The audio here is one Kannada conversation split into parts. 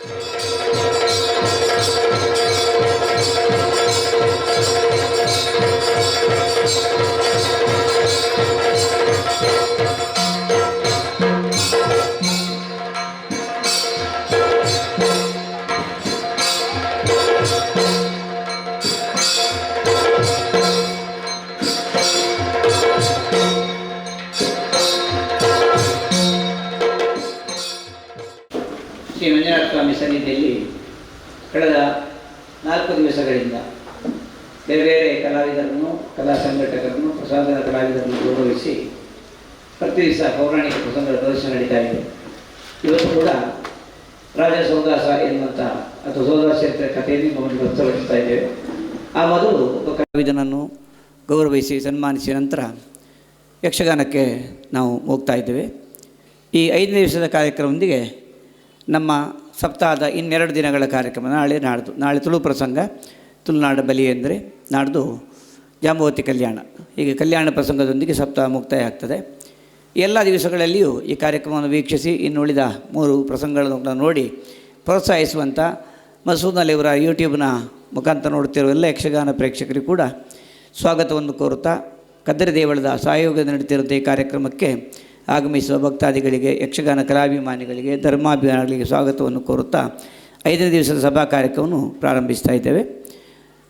ಶ್ರೀ ಚರಿತ್ರೆ ಕಥೆಯನ್ನು ನಮ್ಮನ್ನು ವ್ಯಕ್ತಪಡಿಸ್ತಾ ಇದ್ದೇವೆ ಆ ಮೊದಲು ಒಬ್ಬ ಗೌರವಿಸಿ ಸನ್ಮಾನಿಸಿದ ನಂತರ ಯಕ್ಷಗಾನಕ್ಕೆ ನಾವು ಹೋಗ್ತಾ ಇದ್ದೇವೆ. ಈ ಐದನೇ ದಿವಸದ ಕಾರ್ಯಕ್ರಮದೊಂದಿಗೆ ನಮ್ಮ ಸಪ್ತಾಹದ ಇನ್ನೆರಡು ದಿನಗಳ ಕಾರ್ಯಕ್ರಮ, ನಾಳೆ ನಾಡ್ದು, ನಾಳೆ ತುಳು ಪ್ರಸಂಗ, ತುಳುನಾಡ ಬಲಿ ಎಂದರೆ ನಾಡ್ದು ಜಾಂಬವತಿ ಕಲ್ಯಾಣ. ಹೀಗೆ ಕಲ್ಯಾಣ ಪ್ರಸಂಗದೊಂದಿಗೆ ಸಪ್ತಾಹ ಮುಕ್ತಾಯ ಆಗ್ತದೆ. ಎಲ್ಲ ದಿವಸಗಳಲ್ಲಿಯೂ ಈ ಕಾರ್ಯಕ್ರಮವನ್ನು ವೀಕ್ಷಿಸಿ ಇನ್ನುಳಿದ ಮೂರು ಪ್ರಸಂಗಗಳನ್ನು ನೋಡಿ ಪ್ರೋತ್ಸಾಹಿಸುವಂಥ ಮಸೂದ್ನಲ್ಲಿ ಇವರ ಯೂಟ್ಯೂಬ್ನ ಮುಖಾಂತರ ನೋಡುತ್ತಿರುವ ಎಲ್ಲ ಯಕ್ಷಗಾನ ಪ್ರೇಕ್ಷಕರಿಗೂ ಕೂಡ ಸ್ವಾಗತವನ್ನು ಕೋರುತ್ತಾ ಕದ್ದರಿ ದೇವಳದ ಸಹಯೋಗದ ನಡೀತಿರುವಂಥ ಈ ಕಾರ್ಯಕ್ರಮಕ್ಕೆ ಆಗಮಿಸುವ ಭಕ್ತಾದಿಗಳಿಗೆ, ಯಕ್ಷಗಾನ ಕಲಾಭಿಮಾನಿಗಳಿಗೆ, ಧರ್ಮಾಭಿಮಾನಿಗಳಿಗೆ ಸ್ವಾಗತವನ್ನು ಕೋರುತ್ತಾ ಐದನೇ ದಿವಸದ ಸಭಾ ಕಾರ್ಯಕ್ರಮವನ್ನು ಪ್ರಾರಂಭಿಸ್ತಾ ಇದ್ದೇವೆ.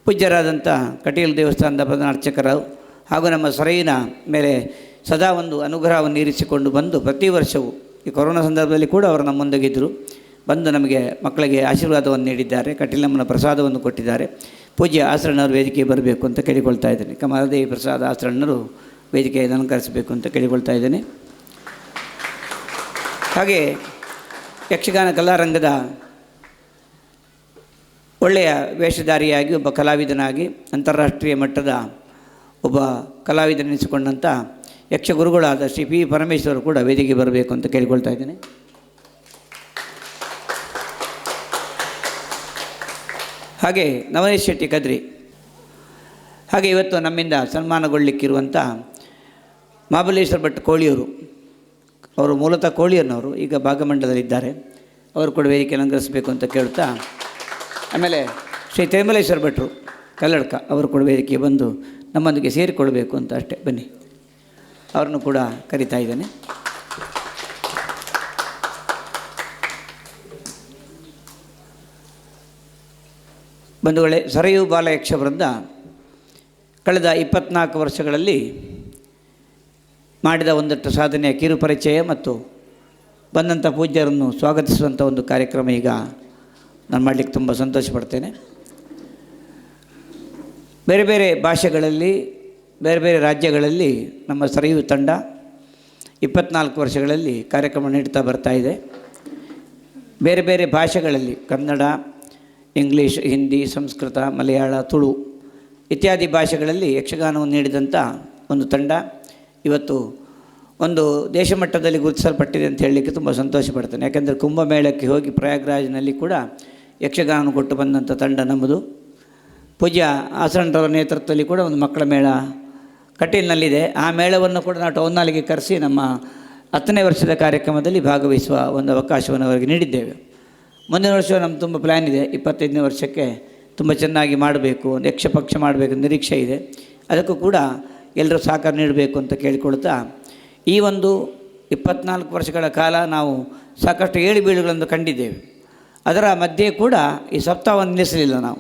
ಪೂಜ್ಯರಾದಂಥ ಕಟೀಲ್ ದೇವಸ್ಥಾನದ ಪ್ರಧಾನ ಅರ್ಚಕರು ಹಾಗೂ ನಮ್ಮ ಸೊರೈನ ಮೇಲೆ ಸದಾ ಒಂದು ಅನುಗ್ರಹವನ್ನು ಇರಿಸಿಕೊಂಡು ಬಂದು ಪ್ರತಿ ವರ್ಷವೂ ಈ ಕೊರೋನಾ ಸಂದರ್ಭದಲ್ಲಿ ಕೂಡ ಅವರು ನಮ್ಮೊಂದಿಗಿದ್ದರು ಬಂದು ನಮಗೆ ಮಕ್ಕಳಿಗೆ ಆಶೀರ್ವಾದವನ್ನು ನೀಡಿದ್ದಾರೆ ಕಟೀಲಮ್ಮನ ಪ್ರಸಾದವನ್ನು ಕೊಟ್ಟಿದ್ದಾರೆ. ಪೂಜ್ಯ ಆಸರಣರು ವೇದಿಕೆಗೆ ಬರಬೇಕು ಅಂತ ಕೇಳಿಕೊಳ್ತಾ ಇದ್ದೇನೆ. ಕಮಲದೇವಿ ಪ್ರಸಾದ ಆಸರಣರು ವೇದಿಕೆಯನ್ನು ಅಲಂಕರಿಸಬೇಕು ಅಂತ ಕೇಳಿಕೊಳ್ತಾ ಇದ್ದೇನೆ. ಹಾಗೆ ಯಕ್ಷಗಾನ ಕಲಾರಂಗದ ಒಳ್ಳೆಯ ವೇಷಧಾರಿಯಾಗಿ ಒಬ್ಬ ಕಲಾವಿದನಾಗಿ, ಅಂತಾರಾಷ್ಟ್ರೀಯ ಮಟ್ಟದ ಒಬ್ಬ ಕಲಾವಿದನೆನಿಸಿಕೊಂಡಂಥ ಯಕ್ಷಗುರುಗಳಾದ ಶ್ರೀ ಪಿ ಪರಮೇಶ್ವರ್ ಕೂಡ ವೇದಿಕೆಗೆ ಬರಬೇಕು ಅಂತ ಕೇಳಿಕೊಳ್ತಾ ಇದ್ದೇನೆ. ಹಾಗೆ ನವನೀಶ್ ಶೆಟ್ಟಿ ಕದ್ರಿ. ಹಾಗೆ ಇವತ್ತು ನಮ್ಮಿಂದ ಸನ್ಮಾನಗೊಳ್ಳಲಿಕ್ಕಿರುವಂಥ ಮಹಾಬಲೇಶ್ವರ ಭಟ್ ಕೋಳಿಯವರು. ಅವರು ಮೂಲತಃ ಕೋಳಿಯನ್ನವರು, ಈಗ ಭಾಗಮಂಡಲದಲ್ಲಿದ್ದಾರೆ. ಅವರು ಕೂಡ ವೇದಿಕೆ ಅಲಂಕರಿಸಬೇಕು ಅಂತ ಕೇಳ್ತಾ. ಆಮೇಲೆ ಶ್ರೀ ತಿರುಮಲೇಶ್ವರ ಭಟ್ರು, ಕಲ್ಲಡ್ಕ, ಅವರು ಕೂಡ ವೇದಿಕೆ ಬಂದು ನಮ್ಮೊಂದಿಗೆ ಸೇರಿಕೊಳ್ಬೇಕು ಅಂತ ಅಷ್ಟೇ. ಬನ್ನಿ. ಅವ್ರನ್ನು ಕೂಡ ಕರಿತಾ ಇದ್ದೇನೆ. ಬಂಧುಗಳೇ, ಸರಯು ಬಾಲ ಯಕ್ಷವೃಂದ ಕಳೆದ ಇಪ್ಪತ್ನಾಲ್ಕು ವರ್ಷಗಳಲ್ಲಿ ಮಾಡಿದ ಒಂದಷ್ಟು ಸಾಧನೆಯ ಕಿರು ಪರಿಚಯ ಮತ್ತು ಬಂದಂಥ ಪೂಜ್ಯರನ್ನು ಸ್ವಾಗತಿಸುವಂಥ ಒಂದು ಕಾರ್ಯಕ್ರಮ ಈಗ ನಾನು ಮಾಡಲಿಕ್ಕೆ ತುಂಬ ಸಂತೋಷ ಪಡ್ತೇನೆ ಬೇರೆ ಬೇರೆ ಭಾಷೆಗಳಲ್ಲಿ, ಬೇರೆ ಬೇರೆ ರಾಜ್ಯಗಳಲ್ಲಿ ನಮ್ಮ ಸರಯು ತಂಡ ಇಪ್ಪತ್ನಾಲ್ಕು ವರ್ಷಗಳಲ್ಲಿ ಕಾರ್ಯಕ್ರಮ ನೀಡ್ತಾ ಬರ್ತಾ ಇದೆ. ಬೇರೆ ಬೇರೆ ಭಾಷೆಗಳಲ್ಲಿ ಕನ್ನಡ ಇಂಗ್ಲೀಷ್, ಹಿಂದಿ, ಸಂಸ್ಕೃತ, ಮಲಯಾಳ, ತುಳು ಇತ್ಯಾದಿ ಭಾಷೆಗಳಲ್ಲಿ ಯಕ್ಷಗಾನವನ್ನು ನೀಡಿದಂಥ ಒಂದು ತಂಡ. ಇವತ್ತು ಒಂದು ದೇಶ ಮಟ್ಟದಲ್ಲಿ ಗುರುತಿಸಲ್ಪಟ್ಟಿದೆ ಅಂತ ಹೇಳಲಿಕ್ಕೆ ತುಂಬ ಸಂತೋಷ ಪಡ್ತೇನೆ. ಯಾಕೆಂದರೆ ಕುಂಭಮೇಳಕ್ಕೆ ಹೋಗಿ ಪ್ರಯಾಗ್ರಾಜ್ನಲ್ಲಿ ಕೂಡ ಯಕ್ಷಗಾನ ಕೊಟ್ಟು ಬಂದಂಥ ತಂಡ ನಮ್ಮದು. ಪೂಜ್ಯ ಆಸರಣರವರ ನೇತೃತ್ವದಲ್ಲಿ ಕೂಡ ಒಂದು ಮಕ್ಕಳ ಮೇಳ ಕಟೀಲ್ನಲ್ಲಿದೆ. ಆ ಮೇಳವನ್ನು ಕೂಡ ನಾವು ಟೌನ್ನಾಲಿಗೆ ಕರೆಸಿ ನಮ್ಮ ಹತ್ತನೇ ವರ್ಷದ ಕಾರ್ಯಕ್ರಮದಲ್ಲಿ ಭಾಗವಹಿಸುವ ಒಂದು ಅವಕಾಶವನ್ನು ಅವರಿಗೆ ನೀಡಿದ್ದೇವೆ. ಮುಂದಿನ ವರ್ಷ ನಮ್ಮ ತುಂಬ ಪ್ಲ್ಯಾನ್ ಇದೆ. ಇಪ್ಪತ್ತೈದನೇ ವರ್ಷಕ್ಕೆ ತುಂಬ ಚೆನ್ನಾಗಿ ಮಾಡಬೇಕು ಒಂದು ಯಕ್ಷ ಪಕ್ಷ ಮಾಡಬೇಕು ನಿರೀಕ್ಷೆ ಇದೆ. ಅದಕ್ಕೂ ಕೂಡ ಎಲ್ಲರೂ ಸಹಕಾರ ನೀಡಬೇಕು ಅಂತ ಕೇಳಿಕೊಳ್ತಾ ಈ ಒಂದು ಇಪ್ಪತ್ನಾಲ್ಕು ವರ್ಷಗಳ ಕಾಲ ನಾವು ಸಾಕಷ್ಟು ಏಳು ಬೀಳುಗಳನ್ನು ಕಂಡಿದ್ದೇವೆ. ಅದರ ಮಧ್ಯೆ ಕೂಡ ಈ ಸಪ್ತಾಹವನ್ನು ನಿಲ್ಲಿಸಲಿಲ್ಲ ನಾವು.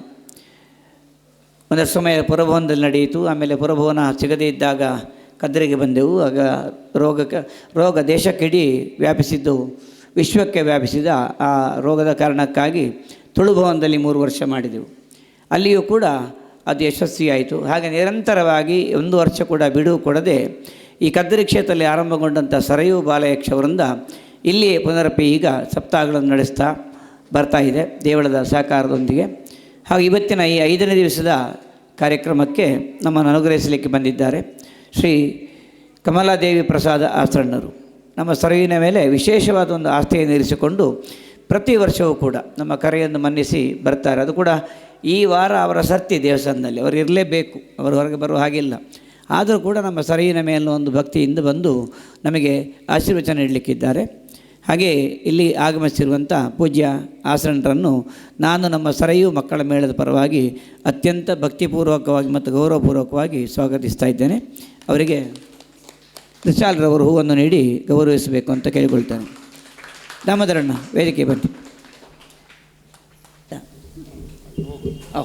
ಒಂದಷ್ಟು ಸಮಯ ಪುರಭವನದಲ್ಲಿ ನಡೆಯಿತು. ಆಮೇಲೆ ಪುರಭವನ ಸಿಗದೇ ಇದ್ದಾಗ ಕದ್ರಿಗೆ ಬಂದೆವು. ಆಗ ರೋಗಕ್ಕೆ, ರೋಗ ದೇಶಕ್ಕಿಡೀ ವ್ಯಾಪಿಸಿದ್ದು ವಿಶ್ವಕ್ಕೆ ವ್ಯಾಪಿಸಿದ ಆ ರೋಗದ ಕಾರಣಕ್ಕಾಗಿ ತುಳುಭವನದಲ್ಲಿ ಮೂರು ವರ್ಷ ಮಾಡಿದೆವು. ಅಲ್ಲಿಯೂ ಕೂಡ ಅದು ಯಶಸ್ವಿಯಾಯಿತು. ಹಾಗೆ ನಿರಂತರವಾಗಿ ಒಂದು ವರ್ಷ ಕೂಡ ಬಿಡುವು ಕೊಡದೆ ಈ ಕದ್ದರಿ ಕ್ಷೇತ್ರದಲ್ಲಿ ಆರಂಭಗೊಂಡಂಥ ಸರಯು ಬಾಲಯಕ್ಷವರಿಂದ ಇಲ್ಲಿ ಪುನರಪಿ ಈಗ ಸಪ್ತಾಹಗಳನ್ನು ನಡೆಸ್ತಾ ಬರ್ತಾ ಇದೆ ದೇವಳದ ಸಹಕಾರದೊಂದಿಗೆ. ಹಾಗೂ ಇವತ್ತಿನ ಈ ಐದನೇ ದಿವಸದ ಕಾರ್ಯಕ್ರಮಕ್ಕೆ ನಮ್ಮನ್ನು ಅನುಗ್ರಹಿಸಲಿಕ್ಕೆ ಬಂದಿದ್ದಾರೆ ಶ್ರೀ ಕಮಲಾದೇವಿ ಪ್ರಸಾದ ಆಸರಣರು ನಮ್ಮ ಸರವಿನ ಮೇಲೆ ವಿಶೇಷವಾದ ಒಂದು ಆಸ್ತಿಯನ್ನು ಇರಿಸಿಕೊಂಡು ಪ್ರತಿ ವರ್ಷವೂ ಕೂಡ ನಮ್ಮ ಕರೆಯನ್ನು ಮನ್ನಿಸಿ ಬರ್ತಾರೆ. ಅದು ಕೂಡ ಈ ವಾರ ಅವರ ಸರ್ತಿ ದೇವಸ್ಥಾನದಲ್ಲಿ. ಅವರು ಇರಲೇಬೇಕು. ಅವರು ಹೊರಗೆ ಬರುವ ಹಾಗಿಲ್ಲ. ಆದರೂ ಕೂಡ ನಮ್ಮ ಸರಿಯಿನ ಮೇಲೆ ಒಂದು ಭಕ್ತಿಯಿಂದ ಬಂದು ನಮಗೆ ಆಶೀರ್ವಚನ ನೀಡಲಿಕ್ಕಿದ್ದಾರೆ. ಹಾಗೆ ಇಲ್ಲಿ ಆಗಮಿಸಿರುವಂಥ ಪೂಜ್ಯ ಆಸರಣರನ್ನು ನಾನು ನಮ್ಮ ಸರಯು ಮಕ್ಕಳ ಮೇಳದ ಪರವಾಗಿ ಅತ್ಯಂತ ಭಕ್ತಿಪೂರ್ವಕವಾಗಿ ಮತ್ತು ಗೌರವಪೂರ್ವಕವಾಗಿ ಸ್ವಾಗತಿಸ್ತಾ ಇದ್ದೇನೆ. ಅವರಿಗೆ ವಿಶಾಲ್ರವರು ಹೂವನ್ನು ನೀಡಿ ಗೌರವಿಸಬೇಕು ಅಂತ ಕೇಳಿಕೊಳ್ತಾನೆ. ದಾಮೋದರಣ್ಣ, ವೇದಿಕೆ ಔ.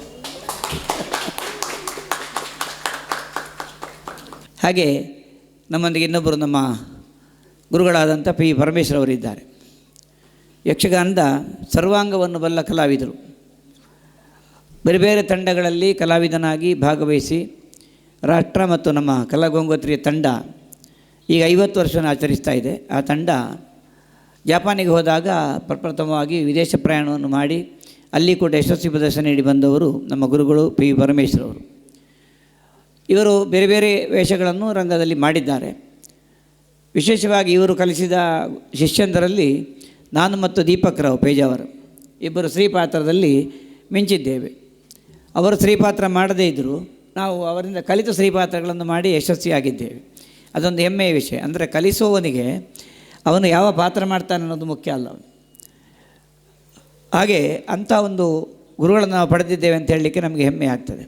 ಹಾಗೆ ನಮ್ಮೊಂದಿಗೆ ಇನ್ನೊಬ್ಬರು ನಮ್ಮ ಗುರುಗಳಾದಂಥ ಪಿ ಪರಮೇಶ್ವರ್ ಅವರಿದ್ದಾರೆ. ಯಕ್ಷಗಾನದ ಸರ್ವಾಂಗವನ್ನು ಬಲ್ಲ ಕಲಾವಿದರು. ಬೇರೆ ಬೇರೆ ತಂಡಗಳಲ್ಲಿ ಕಲಾವಿದನಾಗಿ ಭಾಗವಹಿಸಿ ರಾಷ್ಟ್ರ ಮತ್ತು ನಮ್ಮ ಕಲಾಗಂಗೋತ್ರಿಯ ತಂಡ ಈಗ ಐವತ್ತು ವರ್ಷನ ಆಚರಿಸ್ತಾ ಇದೆ. ಆ ತಂಡ ಜಪಾನಿಗೆ ಹೋದಾಗ ಪ್ರಪ್ರಥಮವಾಗಿ ವಿದೇಶ ಪ್ರಯಾಣವನ್ನು ಮಾಡಿ ಅಲ್ಲಿ ಕೂಡ ಯಶಸ್ವಿ ಪ್ರದರ್ಶನ ನೀಡಿ ಬಂದವರು ನಮ್ಮ ಗುರುಗಳು ಪಿ ಪರಮೇಶ್ವರ್ ಅವರು ಇವರು ಬೇರೆ ಬೇರೆ ವೇಷಗಳನ್ನು ರಂಗದಲ್ಲಿ ಮಾಡಿದ್ದಾರೆ. ವಿಶೇಷವಾಗಿ ಇವರು ಕಲಿಸಿದ ಶಿಷ್ಯಂದರಲ್ಲಿ ನಾನು ಮತ್ತು ದೀಪಕ್ ರಾವ್ ಪೇಜಾವರು ಇಬ್ಬರು ಶ್ರೀಪಾತ್ರದಲ್ಲಿ ಮಿಂಚಿದ್ದೇವೆ. ಅವರು ಶ್ರೀಪಾತ್ರ ಮಾಡದೇ ಇದ್ದರು ನಾವು ಅವರಿಂದ ಕಲಿತ ಶ್ರೀಪಾತ್ರಗಳನ್ನು ಮಾಡಿ ಯಶಸ್ವಿಯಾಗಿದ್ದೇವೆ. ಅದೊಂದು ಹೆಮ್ಮೆಯ ವಿಷಯ. ಅಂದರೆ ಕಲಿಸುವವನಿಗೆ ಅವನು ಯಾವ ಪಾತ್ರ ಮಾಡ್ತಾನೆ ಅನ್ನೋದು ಮುಖ್ಯ ಅಲ್ಲ ಅವನು. ಹಾಗೆ ಅಂಥ ಒಂದು ಗುರುಗಳನ್ನು ನಾವು ಪಡೆದಿದ್ದೇವೆ ಅಂತ ಹೇಳಲಿಕ್ಕೆ ನಮಗೆ ಹೆಮ್ಮೆ ಆಗ್ತದೆ.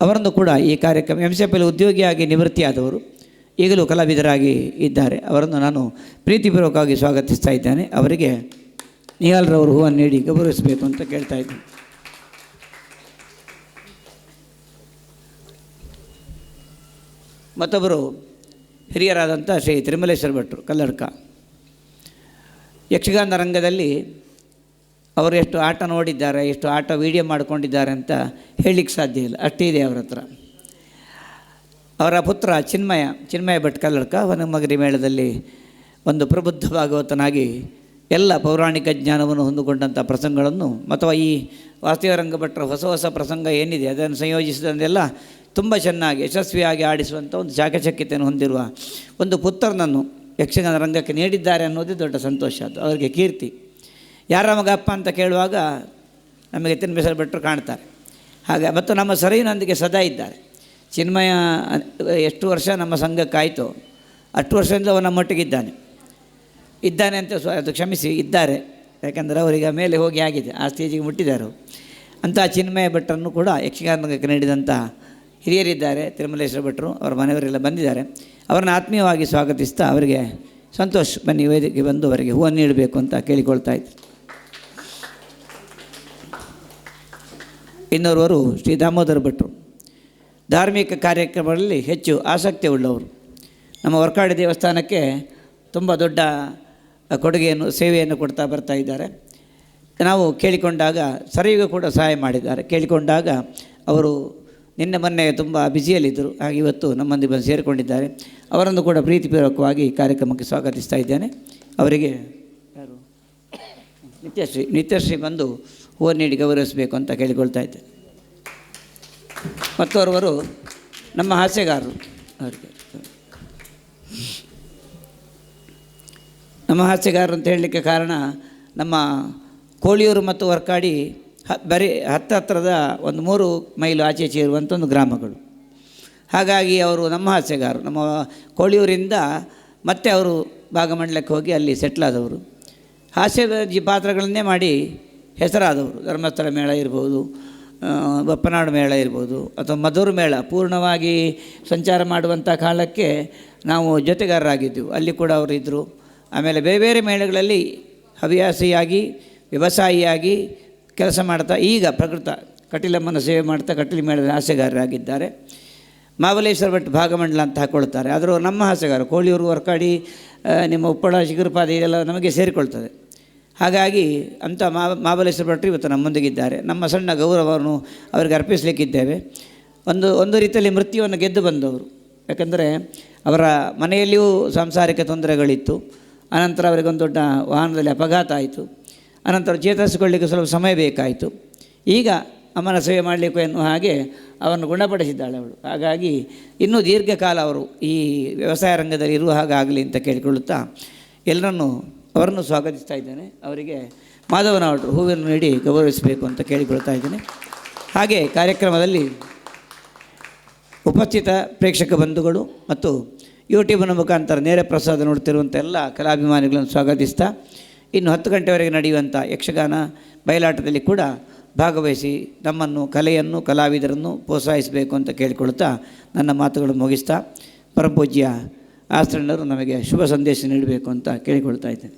ಅವರನ್ನು ಕೂಡ ಈ ಕಾರ್ಯಕ್ರಮ ಎಂ ಸಿ ಉದ್ಯೋಗಿಯಾಗಿ ನಿವೃತ್ತಿಯಾದವರು ಈಗಲೂ ಕಲಾವಿದರಾಗಿ ಇದ್ದಾರೆ. ಅವರನ್ನು ನಾನು ಪ್ರೀತಿಪೂರ್ವಕವಾಗಿ ಸ್ವಾಗತಿಸ್ತಾ ಇದ್ದೇನೆ. ಅವರಿಗೆ ನಿಹಾಲ್ರವರು ಹೂವನ್ನು ನೀಡಿ ಗೌರವಿಸಬೇಕು ಅಂತ ಕೇಳ್ತಾ ಇದ್ದೀನಿ. ಮತ್ತೊಬ್ಬರು ಹಿರಿಯರಾದಂಥ ಶ್ರೀ ತಿರುಮಲೇಶ್ವರ ಭಟ್ರು, ಕಲ್ಲಡ್ಕ. ಯಕ್ಷಗಾನ ರಂಗದಲ್ಲಿ ಅವರು ಎಷ್ಟು ಆಟ ನೋಡಿದ್ದಾರೆ, ಎಷ್ಟು ಆಟ ವೀಡಿಯೋ ಮಾಡಿಕೊಂಡಿದ್ದಾರೆ ಅಂತ ಹೇಳಲಿಕ್ಕೆ ಸಾಧ್ಯ ಇಲ್ಲ. ಅಷ್ಟಿದೆ ಅವರ ಹತ್ರ. ಅವರ ಪುತ್ರ ಚಿನ್ಮಯ ಚಿನ್ಮಯ ಭಟ್ ಕಲ್ಲಡ್ಕ, ವನಮಗರಿ ಮೇಳದಲ್ಲಿ ಒಂದು ಪ್ರಬುದ್ಧ ಭಾಗವತನಾಗಿ ಎಲ್ಲ ಪೌರಾಣಿಕ ಜ್ಞಾನವನ್ನು ಹೊಂದಿಕೊಂಡಂಥ ಪ್ರಸಂಗಗಳನ್ನು, ಅಥವಾ ಈ ವಾಸ್ತವ ಭಟ್ರ ಹೊಸ ಹೊಸ ಪ್ರಸಂಗ ಏನಿದೆ, ಅದನ್ನು ಸಂಯೋಜಿಸಿದಂತೆಲ್ಲ ತುಂಬ ಚೆನ್ನಾಗಿ, ಯಶಸ್ವಿಯಾಗಿ ಆಡಿಸುವಂಥ ಒಂದು ಚಾಕಚಕ್ಯತೆಯನ್ನು ಹೊಂದಿರುವ ಒಂದು ಪುತ್ರನನ್ನು ಯಕ್ಷಗಾನ ರಂಗಕ್ಕೆ ನೀಡಿದ್ದಾರೆ ಅನ್ನೋದೇ ದೊಡ್ಡ ಸಂತೋಷ. ಅದು ಅವರಿಗೆ ಕೀರ್ತಿ. ಯಾರ ಮಗಪ್ಪ ಅಂತ ಕೇಳುವಾಗ ನಮಗೆ ತಿನ್ಬೇಸರ ಭಟ್ರು ಕಾಣ್ತಾರೆ. ಹಾಗೆ, ಮತ್ತು ನಮ್ಮ ಸರಯಿನೊಂದಿಗೆ ಸದಾ ಇದ್ದಾರೆ. ಚಿನ್ಮಯ, ಎಷ್ಟು ವರ್ಷ ನಮ್ಮ ಸಂಘಕ್ಕಾಯಿತು, ಅಷ್ಟು ವರ್ಷದಿಂದ ಅವನ ಮಟ್ಟಿಗಿದ್ದಾನೆ. ಇದ್ದಾನೆ ಅಂತ ಸ್ವ, ಅದು ಕ್ಷಮಿಸಿ, ಇದ್ದಾರೆ. ಯಾಕೆಂದರೆ ಅವರಿಗೆ ಮೇಲೆ ಹೋಗಿ ಆಗಿದೆ. ಆ ಸ್ಟೇಜಿಗೆ ಮುಟ್ಟಿದ್ದಾರೆ ಅಂಥ ಚಿನ್ಮಯ ಭಟ್ಟರನ್ನು ಕೂಡ ಯಕ್ಷಗಾನಕ್ಕೆ ನೀಡಿದಂಥ ಹಿರಿಯರಿದ್ದಾರೆ ತಿರುಮಲೇಶ್ವರ ಭಟ್ರು, ಅವರ ಮನೆಯವರೆಲ್ಲ ಬಂದಿದ್ದಾರೆ. ಅವರನ್ನು ಆತ್ಮೀಯವಾಗಿ ಸ್ವಾಗತಿಸ್ತಾ ಅವರಿಗೆ ಸಂತೋಷ್ ಬನ್ನಿ, ವೇದಿಕೆ ಬಂದು ಅವರಿಗೆ ಹೂವನ್ನು ನೀಡಬೇಕು ಅಂತ ಕೇಳಿಕೊಳ್ತಾ ಇತ್ತು ಇನ್ನೋರ್ವರು ಶ್ರೀ ದಾಮೋದರ ಭಟ್ರು. ಧಾರ್ಮಿಕ ಕಾರ್ಯಕ್ರಮಗಳಲ್ಲಿ ಹೆಚ್ಚು ಆಸಕ್ತಿ ಉಳ್ಳವರು. ನಮ್ಮ ವರ್ಕಾಡಿ ದೇವಸ್ಥಾನಕ್ಕೆ ತುಂಬ ದೊಡ್ಡ ಕೊಡುಗೆಯನ್ನು, ಸೇವೆಯನ್ನು ಕೊಡ್ತಾ ಬರ್ತಾ ಇದ್ದಾರೆ. ನಾವು ಕೇಳಿಕೊಂಡಾಗ ಸರಿಗೂ ಕೂಡ ಸಹಾಯ ಮಾಡಿದ್ದಾರೆ. ಕೇಳಿಕೊಂಡಾಗ ಅವರು ನಿನ್ನೆ ಮೊನ್ನೆ ತುಂಬ ಬ್ಯುಸಿಯಲ್ಲಿದ್ದರು. ಹಾಗೆ ಇವತ್ತು ನಮ್ಮೊಂದಿಗೆ ಬಂದು ಸೇರಿಕೊಂಡಿದ್ದಾರೆ. ಅವರನ್ನು ಕೂಡ ಪ್ರೀತಿಪೂರ್ವಕವಾಗಿ ಕಾರ್ಯಕ್ರಮಕ್ಕೆ ಸ್ವಾಗತಿಸ್ತಾ ಇದ್ದೇನೆ. ಅವರಿಗೆ ಯಾರು? ನಿತ್ಯಶ್ರೀ ನಿತ್ಯಶ್ರೀ ಬಂದು ಹೂವು ನೀಡಿ ಗೌರವಿಸಬೇಕು ಅಂತ ಕೇಳಿಕೊಳ್ತಾ ಇದ್ದೆ. ಮತ್ತು ಅವರವರು ನಮ್ಮ ಹಾಸ್ಯಗಾರರು. ಅವರಿಗೆ. ನಮ್ಮ ಹಾಸ್ಯಗಾರರು ಅಂತ ಹೇಳಲಿಕ್ಕೆ ಕಾರಣ ನಮ್ಮ ಕೋಳಿಯೂರು ಮತ್ತು ವರ್ಕಾಡಿ ಬರೀ ಹತ್ತ ಹತ್ತಿರದ ಒಂದು ಮೂರು ಮೈಲು ಆಚೆ ಈಚೆ ಇರುವಂಥ ಒಂದು ಗ್ರಾಮಗಳು. ಹಾಗಾಗಿ ಅವರು ನಮ್ಮ ಹಾಸ್ಯಗಾರರು, ನಮ್ಮ ಕೋಳಿಯೂರಿಂದ ಮತ್ತೆ ಅವರು ಭಾಗಮಂಡಲಕ್ಕೆ ಹೋಗಿ ಅಲ್ಲಿ ಸೆಟ್ಲಾದವರು ಹಾಸ್ಯದ ಜಿ ಪಾತ್ರಗಳನ್ನೇ ಮಾಡಿ ಹೆಸರಾದವರು. ಧರ್ಮಸ್ಥಳ ಮೇಳ ಇರ್ಬೋದು ಬಪ್ಪನಾಡು ಮೇಳ ಇರ್ಬೋದು, ಅಥವಾ ಮಧುರ ಮೇಳ. ಪೂರ್ಣವಾಗಿ ಸಂಚಾರ ಮಾಡುವಂಥ ಕಾಲಕ್ಕೆ ನಾವು ಜೊತೆಗಾರರಾಗಿದ್ದೆವು. ಅಲ್ಲಿ ಕೂಡ ಅವರು ಇದ್ದರು ಆಮೇಲೆ ಬೇರೆ ಬೇರೆ ಮೇಳಗಳಲ್ಲಿ ಹವ್ಯಾಸಿಯಾಗಿ, ವ್ಯವಸಾಯಿಯಾಗಿ ಕೆಲಸ ಮಾಡ್ತಾ, ಈಗ ಪ್ರಕೃತ ಕಟೀಲಮ್ಮನ ಸೇವೆ ಮಾಡ್ತಾ ಕಟೀಲು ಮೇಳದ ಹಾಸ್ಯಗಾರರಾಗಿದ್ದಾರೆ. ಮಹಾಬಲೇಶ್ವರ ಭಟ್ ಭಾಗಮಂಡಲ ಅಂತ ಹಾಕ್ಕೊಳ್ತಾರೆ ಆದರೂ ನಮ್ಮ ಹಾಸ್ಯಗಾರ ಕೋಳಿಯೂರು ವರ್ಕಾಡಿ ನಿಮ್ಮ ಉಪ್ಪಳ, ಶಿಗುರುಪಾದ ಇದೆಲ್ಲ ನಮಗೆ ಸೇರಿಕೊಳ್ತದೆ. ಹಾಗಾಗಿ ಅಂಥ ಮಾ ಮಹಾಬಲೇಶ್ವರ ಭಟ್ರು ಇವತ್ತು ನಮ್ಮೊಂದಿಗಿದ್ದಾರೆ ನಮ್ಮ ಸಣ್ಣ ಗೌರವವನ್ನು ಅವರಿಗೆ ಅರ್ಪಿಸಲಿಕ್ಕಿದ್ದೇವೆ. ಒಂದು ಒಂದು ರೀತಿಯಲ್ಲಿ ಮೃತ್ಯುವನ್ನು ಗೆದ್ದು ಬಂದವರು. ಯಾಕಂದರೆ ಅವರ ಮನೆಯಲ್ಲಿಯೂ ಸಾಂಸಾರಿಕ ತೊಂದರೆಗಳಿತ್ತು. ಅನಂತರ ಅವರಿಗೊಂದು ದೊಡ್ಡ ವಾಹನದಲ್ಲಿ ಅಪಘಾತ ಆಯಿತು. ಅನಂತರ ಚೇತರಿಸಿಕೊಳ್ಳಿಕ್ಕೆ ಸ್ವಲ್ಪ ಸಮಯ ಬೇಕಾಯಿತು. ಈಗ ಅಮ್ಮನ ಸೇವೆ ಮಾಡಲಿಕ್ಕೆ ಎನ್ನುವ ಹಾಗೆ ಅವರನ್ನು ಗುಣಪಡಿಸಿದ್ದಾಳೆ ಅವಳು. ಹಾಗಾಗಿ ಇನ್ನೂ ದೀರ್ಘಕಾಲ ಅವರು ಈ ವ್ಯವಸಾಯ ರಂಗದಲ್ಲಿ ಇರುವ ಹಾಗಾಗಲಿ ಅಂತ ಕೇಳಿಕೊಳ್ಳುತ್ತಾ ಎಲ್ಲರನ್ನು ಅವರನ್ನು ಸ್ವಾಗತಿಸ್ತಾ ಇದ್ದೇನೆ. ಅವರಿಗೆ ಮಾಧವನ ಅವರು ಹೂವನ್ನು ನೀಡಿ ಗೌರವಿಸಬೇಕು ಅಂತ ಕೇಳಿಕೊಳ್ತಾ ಇದ್ದೇನೆ. ಹಾಗೆ ಕಾರ್ಯಕ್ರಮದಲ್ಲಿ ಉಪಸ್ಥಿತ ಪ್ರೇಕ್ಷಕ ಬಂಧುಗಳು ಮತ್ತು ಯೂಟ್ಯೂಬ್ನ ಮುಖಾಂತರ ನೇರ ಪ್ರಸಾದ ನೋಡ್ತಿರುವಂಥ ಎಲ್ಲ ಕಲಾಭಿಮಾನಿಗಳನ್ನು ಸ್ವಾಗತಿಸ್ತಾ ಇನ್ನು ಹತ್ತು ಗಂಟೆವರೆಗೆ ನಡೆಯುವಂಥ ಯಕ್ಷಗಾನ ಬಯಲಾಟದಲ್ಲಿ ಕೂಡ ಭಾಗವಹಿಸಿ ನಮ್ಮನ್ನು ಕಲೆಯನ್ನು, ಕಲಾವಿದರನ್ನು ಪ್ರೋತ್ಸಾಹಿಸಬೇಕು ಅಂತ ಕೇಳಿಕೊಳ್ತಾ ನನ್ನ ಮಾತುಗಳನ್ನು ಮುಗಿಸ್ತಾ, ಪರಪೂಜ್ಯ ಆಸ್ತ್ರಣ್ಣರು ನಮಗೆ ಶುಭ ಸಂದೇಶ ನೀಡಬೇಕು ಅಂತ ಕೇಳಿಕೊಳ್ತಾ ಇದ್ದೇನೆ.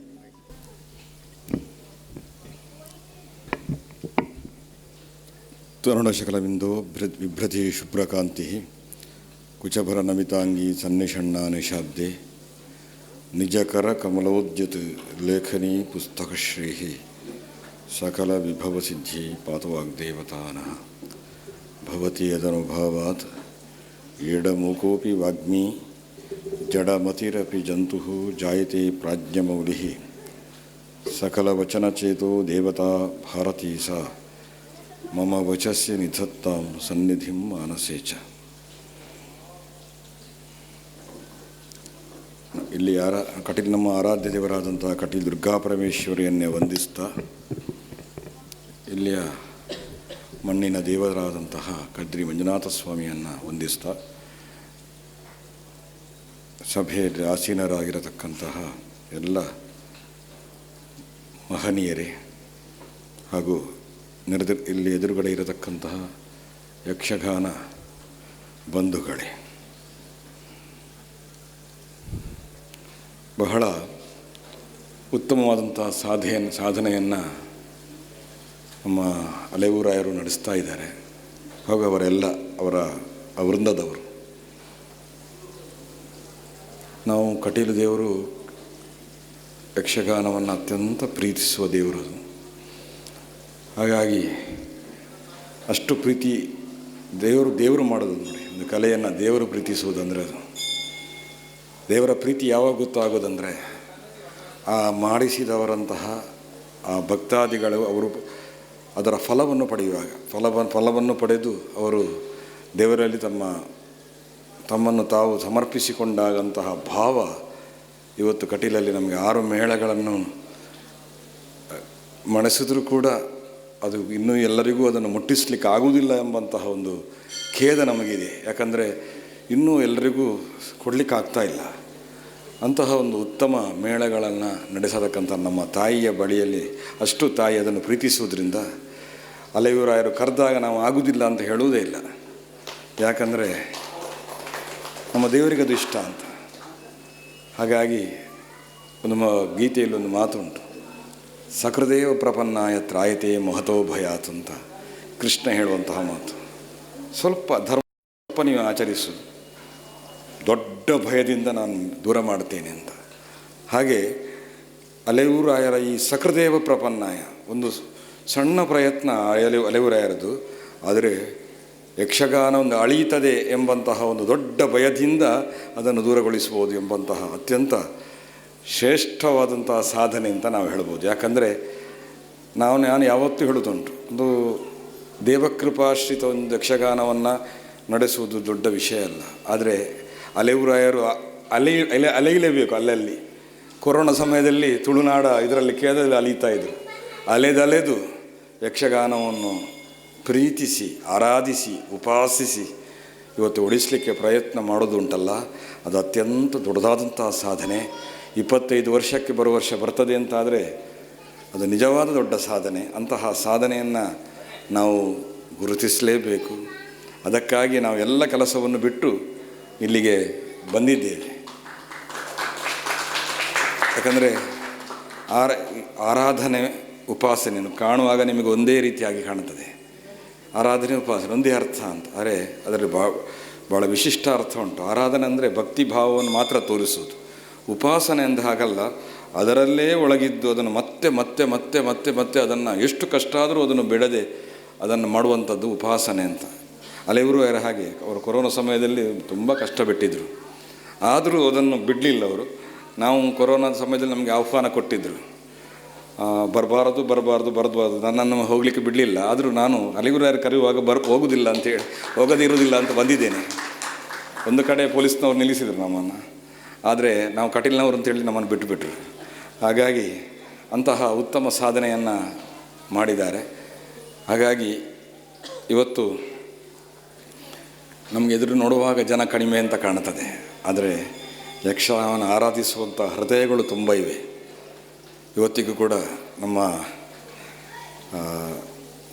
ತರುಣಶಕಲವಿಂದೋ ಭೃತ್ ಬಿಭ್ರತಿ ಶುಭ್ರಕಾಂತಿ ಕುಚಭರ ನಮಿತಾಂಗಿ ಸನ್ನಿಷಣ್ಣ ನಿಶಾಬ್ದೆ निजकरकमलोद्यत् लेखनी पुस्तकश्री सकल विभव सिद्धि नः वग्मी जडमतिर जंतु वाग्मी, जडमतिरपि जन्तुः जायते प्राज्ञमौलिः। सकलवचनचेतो देवता भारती सा मम वचस्य निधत्ता सन्निधि मानसे च। ಇಲ್ಲಿ ಆರಾ, ಕಟೀಲ್ ನಮ್ಮ ಆರಾಧ್ಯ ದೇವರಾದಂತಹ ಕಟೀಲ್ ದುರ್ಗಾ ಪರಮೇಶ್ವರಿಯನ್ನೇ ವಂದಿಸ್ತಾ, ಇಲ್ಲಿಯ ಮಣ್ಣಿನ ದೇವರಾದಂತಹ ಕದ್ರಿ ಮಂಜುನಾಥ ಸ್ವಾಮಿಯನ್ನು ವಂದಿಸ್ತಾ, ಸಭೆಯಲ್ಲಿ ಆಸೀನರಾಗಿರತಕ್ಕಂತಹ ಎಲ್ಲ ಮಹನೀಯರೇ ಹಾಗೂ ನಿರ್ದ, ಇಲ್ಲಿ ಎದುರುಗಡೆ ಇರತಕ್ಕಂತಹ ಯಕ್ಷಗಾನ ಬಂಧುಗಳೇ. ಬಹಳ ಉತ್ತಮವಾದಂಥ ಸಾಧೆಯನ್ನು, ಸಾಧನೆಯನ್ನು ನಮ್ಮ ಅಲೆವೂರಾಯರು ನಡೆಸ್ತಾ ಇದ್ದಾರೆ. ಹಾಗೂ ಅವರೆಲ್ಲ ಅವರ ವೃಂದದವರು. ನಾವು ಕಟೀಲು ದೇವರು ಯಕ್ಷಗಾನವನ್ನು ಅತ್ಯಂತ ಪ್ರೀತಿಸುವ ದೇವರು ಅದು. ಹಾಗಾಗಿ ಅಷ್ಟು ಪ್ರೀತಿ ದೇವರು ದೇವರು ಮಾಡೋದು ನೋಡಿ, ಒಂದು ಕಲೆಯನ್ನು ದೇವರು ಪ್ರೀತಿಸುವುದಂದರೆ ಅದು. ದೇವರ ಪ್ರೀತಿ ಯಾವಾಗ ಗೊತ್ತಾಗೋದಂದರೆ ಆ ಮಾಡಿಸಿದವರಂತಹ ಆ ಭಕ್ತಾದಿಗಳು ಅವರು ಅದರ ಫಲವನ್ನು ಪಡೆಯುವಾಗ. ಫಲವ, ಫಲವನ್ನು ಪಡೆದು ಅವರು ದೇವರಲ್ಲಿ ತಮ್ಮ, ತಮ್ಮನ್ನು ತಾವು ಸಮರ್ಪಿಸಿಕೊಂಡಾಗಂತಹ ಭಾವ ಇವತ್ತು ಕಟೀಲಲ್ಲಿ ನಮಗೆ ಆರು ಮೇಳಗಳನ್ನು ಮಣಿಸಿದ್ರೂ ಕೂಡ ಅದು ಇನ್ನೂ ಎಲ್ಲರಿಗೂ ಅದನ್ನು ಮುಟ್ಟಿಸ್ಲಿಕ್ಕೆ ಆಗುವುದಿಲ್ಲ ಎಂಬಂತಹ ಒಂದು ಖೇದ ನಮಗಿದೆ. ಯಾಕಂದರೆ ಇನ್ನೂ ಎಲ್ಲರಿಗೂ ಕೊಡಲಿಕ್ಕಾಗ್ತಾ ಇಲ್ಲ. ಅಂತಹ ಒಂದು ಉತ್ತಮ ಮೇಳಗಳನ್ನು ನಡೆಸತಕ್ಕಂಥ ನಮ್ಮ ತಾಯಿಯ ಬಳಿಯಲ್ಲಿ ಅಷ್ಟು ತಾಯಿ ಅದನ್ನು ಪ್ರೀತಿಸುವುದರಿಂದ ಅಲೆಯೂರಾಯರು ಕರೆದಾಗ ನಾವು ಆಗುವುದಿಲ್ಲ ಅಂತ ಹೇಳುವುದೇ ಇಲ್ಲ. ಯಾಕಂದರೆ ನಮ್ಮ ದೇವರಿಗೆ ಅದು ಇಷ್ಟ ಅಂತ. ಹಾಗಾಗಿ ಒಂದು ಮ ಗೀತೆಯಲ್ಲಿ ಒಂದು ಮಾತುಂಟು ಸಕೃದೇವ ಪ್ರಪನ್ನಾಯ ತ್ರಾಯತೆ ಮಹತೋ ಭಯಾತ್ ಅಂತ ಕೃಷ್ಣ ಹೇಳುವಂತಹ ಮಾತು. ಸ್ವಲ್ಪ ಧರ್ಮ ನೀವು ಆಚರಿಸು ದೊಡ್ಡ ಭಯದಿಂದ ನಾನು ದೂರ ಮಾಡ್ತೇನೆ ಅಂತ. ಹಾಗೆ ಅಲೆಯೂರಾಯರ ಈ ಸಕೃದೇವ ಪ್ರಪನ್ನಾಯ, ಒಂದು ಸಣ್ಣ ಪ್ರಯತ್ನ ಅಲೆ ಅಲೆಯೂರಾಯರದು, ಆದರೆ ಯಕ್ಷಗಾನ ಒಂದು ಅಳೀತದೆ ಎಂಬಂತಹ ಒಂದು ದೊಡ್ಡ ಭಯದಿಂದ ಅದನ್ನು ದೂರಗೊಳಿಸ್ಬೋದು ಎಂಬಂತಹ ಅತ್ಯಂತ ಶ್ರೇಷ್ಠವಾದಂತಹ ಸಾಧನೆ ಅಂತ ನಾವು ಹೇಳ್ಬೋದು. ಯಾಕಂದರೆ ನಾವು, ನಾನು ಯಾವತ್ತೂ ಹೇಳುದುಂಟು ಒಂದು ದೇವಕೃಪಾಶ್ರಿತ ಒಂದು ಯಕ್ಷಗಾನವನ್ನು ನಡೆಸುವುದು ದೊಡ್ಡ ವಿಷಯ ಅಲ್ಲ. ಆದರೆ ಅಲೆವುರಾಯರು ಅಲೆ ಅಲೆ ಅಲೆಯಲೇಬೇಕು ಅಲ್ಲಲ್ಲಿ. ಕೊರೋನಾ ಸಮಯದಲ್ಲಿ ತುಳುನಾಡ ಇದರಲ್ಲಿ ಕೇರಳದಲ್ಲಿ ಅಲೀತಾ ಇದ್ರು. ಅಲೆದಲೆದು ಯಕ್ಷಗಾನವನ್ನು ಪ್ರೀತಿಸಿ, ಆರಾಧಿಸಿ, ಉಪಾಸಿಸಿ ಇವತ್ತು ಉಳಿಸಲಿಕ್ಕೆ ಪ್ರಯತ್ನ ಮಾಡೋದುಂಟಲ್ಲ ಅದು ಅತ್ಯಂತ ದೊಡ್ಡದಾದಂತಹ ಸಾಧನೆ. ಇಪ್ಪತ್ತೈದು ವರ್ಷಕ್ಕೆ ಬರುವ ವರ್ಷ ಬರ್ತದೆ ಅಂತಾದರೆ ಅದು ನಿಜವಾದ ದೊಡ್ಡ ಸಾಧನೆ. ಅಂತಹ ಸಾಧನೆಯನ್ನು ನಾವು ಗುರುತಿಸಲೇಬೇಕು. ಅದಕ್ಕಾಗಿ ನಾವು ಎಲ್ಲ ಕೆಲಸವನ್ನು ಬಿಟ್ಟು ಇಲ್ಲಿಗೆ ಬಂದಿದ್ದೇವೆ. ಯಾಕಂದರೆ ಆರ, ಆರಾಧನೆ ಉಪಾಸನೆಯನ್ನು ಕಾಣುವಾಗ ನಿಮಗೆ ಒಂದೇ ರೀತಿಯಾಗಿ ಕಾಣುತ್ತದೆ. ಆರಾಧನೆ ಉಪಾಸನೆ ಒಂದೇ ಅರ್ಥ ಅಂತ. ಅರೆ ಅದರಲ್ಲಿ ಬಾ ಭಾಳ ವಿಶಿಷ್ಟ ಅರ್ಥ ಉಂಟು. ಆರಾಧನೆ ಅಂದರೆ ಭಕ್ತಿ ಭಾವವನ್ನು ಮಾತ್ರ ತೋರಿಸುವುದು. ಉಪಾಸನೆ ಅಂದ ಹಾಗಲ್ಲ, ಅದರಲ್ಲೇ ಒಳಗಿದ್ದು ಅದನ್ನು ಮತ್ತೆ ಮತ್ತೆ ಮತ್ತೆ ಮತ್ತೆ ಮತ್ತೆ ಅದನ್ನು ಎಷ್ಟು ಕಷ್ಟ ಆದರೂ ಅದನ್ನು ಬಿಡದೆ ಅದನ್ನು ಮಾಡುವಂಥದ್ದು ಉಪಾಸನೆ ಅಂತ. ಅಲೆವರು ಯಾರು ಹಾಗೆ? ಅವರು ಕೊರೋನಾ ಸಮಯದಲ್ಲಿ ತುಂಬ ಕಷ್ಟಪಟ್ಟಿದ್ದರು ಆದರೂ ಅದನ್ನು ಬಿಡಲಿಲ್ಲ ಅವರು. ನಾವು ಕೊರೋನಾದ ಸಮಯದಲ್ಲಿ ನಮಗೆ ಆಹ್ವಾನ ಕೊಟ್ಟಿದ್ದರು ಬರಬಾರದು, ಬರಬಾರ್ದು ಬರಬಾರ್ದು, ನನ್ನನ್ನು ಹೋಗಲಿಕ್ಕೆ ಬಿಡಲಿಲ್ಲ. ಆದರೂ ನಾನು ಅಲಿಗುರಾಯರು ಕರೆಯುವಾಗ ಬರ್, ಹೋಗೋದಿಲ್ಲ ಅಂತೇಳಿ ಹೋಗೋದೇ ಇರುವುದಿಲ್ಲ ಅಂತ ಬಂದಿದ್ದೇನೆ. ಒಂದು ಕಡೆ ಪೊಲೀಸ್ನವ್ರು ನಿಲ್ಲಿಸಿದರು ನಮ್ಮನ್ನು. ಆದರೆ ನಾವು ಕಟೀಲ್ನವರು ಅಂತೇಳಿ ನಮ್ಮನ್ನು ಬಿಟ್ಟುಬಿಟ್ರು ಹಾಗಾಗಿ ಅಂತಹ ಉತ್ತಮ ಸಾಧನೆಯನ್ನು ಮಾಡಿದ್ದಾರೆ. ಹಾಗಾಗಿ ಇವತ್ತು ನಮಗೆ ಎದುರು ನೋಡುವಾಗ ಜನ ಕಡಿಮೆ ಅಂತ ಕಾಣುತ್ತದೆ. ಆದರೆ ಯಕ್ಷಗಾನ ಆರಾಧಿಸುವಂಥ ಹೃದಯಗಳು ತುಂಬ ಇವೆ. ಇವತ್ತಿಗೂ ಕೂಡ ನಮ್ಮ